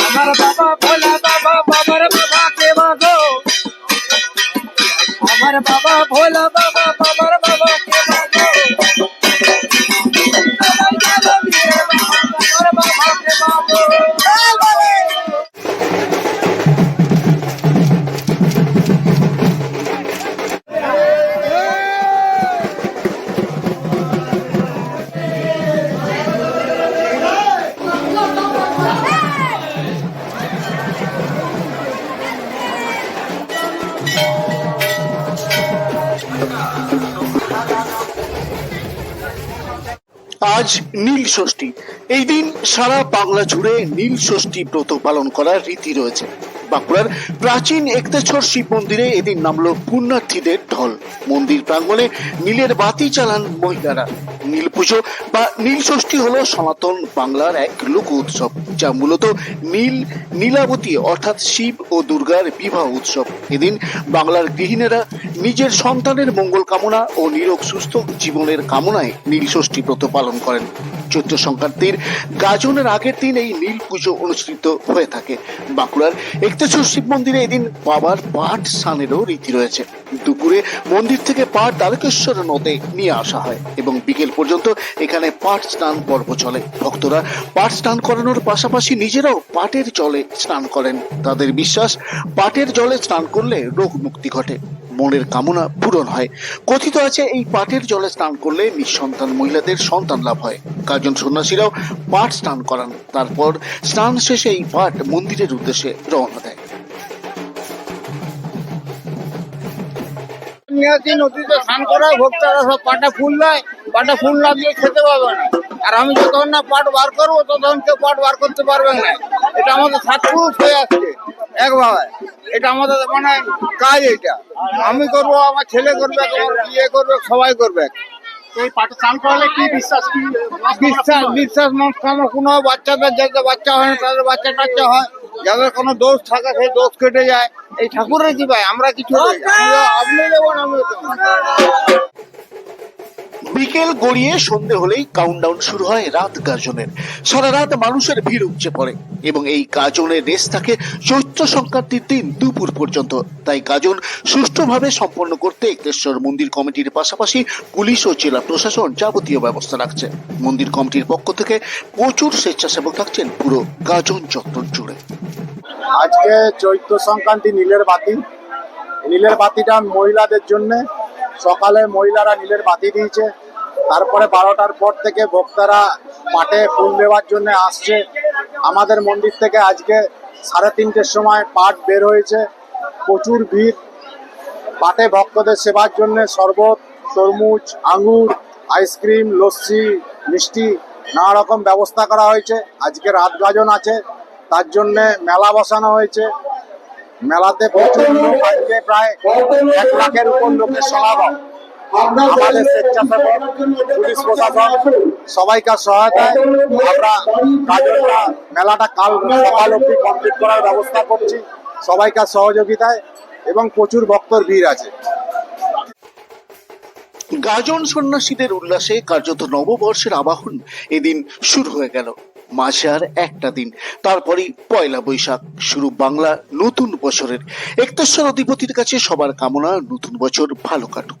আমার বাবা ভোলা বাবা বাবার বাবা কে মাগো আমার বাবা ভোলা বাবা বাবার আজ নীল ষষ্ঠী। এই দিন সারা বাংলা জুড়ে নীল ষষ্ঠী ব্রত পালন করার রীতি রয়েছে। বাঁকুড়ার প্রাচীন একতেশ্বর শিব মন্দিরে এদিন নামলো পুণ্যার্থীদের ঢল। মন্দির প্রাঙ্গণে নীলের বাতি চালান মহিলারা। নীল পুজো বা নীল ষষ্ঠী হলো সনাতন বাংলার এক লোক উৎসব, যা মূলত নীল, নীলাবতী অর্থাৎ শিব ও দুর্গার বিবাহ উৎসব। এদিন বাংলার গৃহিণীরা নিজের সন্তানের মঙ্গল কামনা ও নিরোগ সুস্থ জীবনের কামনায় নীল ষষ্ঠী ব্রত পালন করেন। চৈত্র সংক্রান্তির গাজনের আগের দিন এই নীল পুজো অনুষ্ঠিত হয়ে থাকে। বাঁকুড়ার একতেশ্বর শিব মন্দিরে এদিন বাবার পাঠ স্নানেরও রীতি রয়েছে। দুপুরে মন্দির থেকে পাঠ দ্বারকেশ্বর নদে নিয়ে আসা হয় এবং বিকেল পর্যন্ত এখানে পাঠ স্নান পর্ব চলে। ভক্তরা পাঠ স্নান করানোর পাশাপাশি নিজেরাও পাটের জলে স্নান করেন। তাদের বিশ্বাস, পাটের জলে স্নান করলে রোগ মুক্তি ঘটে। মনের কামনা পূরণ হয়। কথিত আছে, এই পাটের জলে স্নান করলে নিঃসন্তান মহিলাদের সন্তান লাভ হয়। কার্জন সন্ন্যাসীরাও পাট স্নান করান। তারপর স্নান শেষে এই পাট মন্দিরের উদ্দেশ্যে রওনা দেয়। নদীতে স্নান করা ভক্তরা সব পাটা ফুল দেয়। পাটা ফুল না দিয়ে খেতে পারবে না। আর আমি যতক্ষণ না পাট বার করব ততক্ষণ কেউ পাট বার করতে পারবে না। এটা আমাদের সাতপুরুষ হয়ে আসছে একভাবে এটা আমাদের মানে কাজ এটা। আমি করব আমার ছেলে করবে বিয়ে করবে সবাই করবে। বিশ্বাস কোনো বাচ্চাদের যাদের বাচ্চা হয় না তাদের বাচ্চা টাচ্চা হয়। যাদের কোনো দোষ থাকে সেই দোষ কেটে যায়। এই ঠাকুরের কি ভাই আমরা কিছু আপনি বিকেল গড়িয়ে সন্ধে হলেই কাউন্টডাউন শুরু হয় রাত গাজনের। সারা রাত মানুষের ভিড় উপচে পড়ে এবং এই গাজনের রেস থাকে চৈত্র সংক্রান্তির দিন দুপুর পর্যন্ত। তাই গাজন সুষ্ঠুভাবে সম্পন্ন করতে একতেশ্বর মন্দির কমিটির পাশাপাশি পুলিশ ও জেলা প্রশাসন যাবতীয় ব্যবস্থা রাখছে। মন্দির কমিটির পক্ষ থেকে প্রচুর স্বেচ্ছাসেবক থাকছেন পুরো গাজন চত্বর জুড়ে। আজকে চৈত্র সংক্রান্তি নীলের বাতি। নীলের বাতিটা মহিলাদের জন্য। সকালে মহিলারা নীলের বাতি দিয়েছে। তারপরে বারোটার পর থেকে ভক্তরা মাঠে ফুল দেওয়ার জন্য আসছে। আমাদের মন্দির থেকে আজকে সাড়ে তিনটের সময় পাট বের হয়েছে। প্রচুর ভিড়। পাটে ভক্তদের সেবার জন্য শরবত, তরমুজ আঙুর আইসক্রিম, লস্যি, মিষ্টি নানা রকম ব্যবস্থা করা হয়েছে। আজকে রাত গাজন আছে। তার জন্যে মেলা বসানো হয়েছে। মেলাতে প্রচুর লোক আজকে প্রায় এক লাখের উপর লোকের সমাগম। আমাদের স্বেচ্ছাসেবক পুলিশ প্রশাসন সবাইকার সহায়তায় আমরা গাজনটা মেলাটা কাল সকাল অব্দি কমপ্লিট করার ব্যবস্থা করছি। সবাইকার সহযোগিতায় এবং প্রচুর ভক্তর ভিড় আছে। গাজন সন্ন্যাসীদের উল্লাসে কার্যত নববর্ষের আবাহন এদিন শুরু হয়ে গেল। মাসে আর একটা দিন। তারপরেই পয়লা বৈশাখ শুরু বাংলা নতুন বছরের। একতেশ্বর অধিপতির কাছে সবার কামনা নতুন বছর ভালো কাটুক।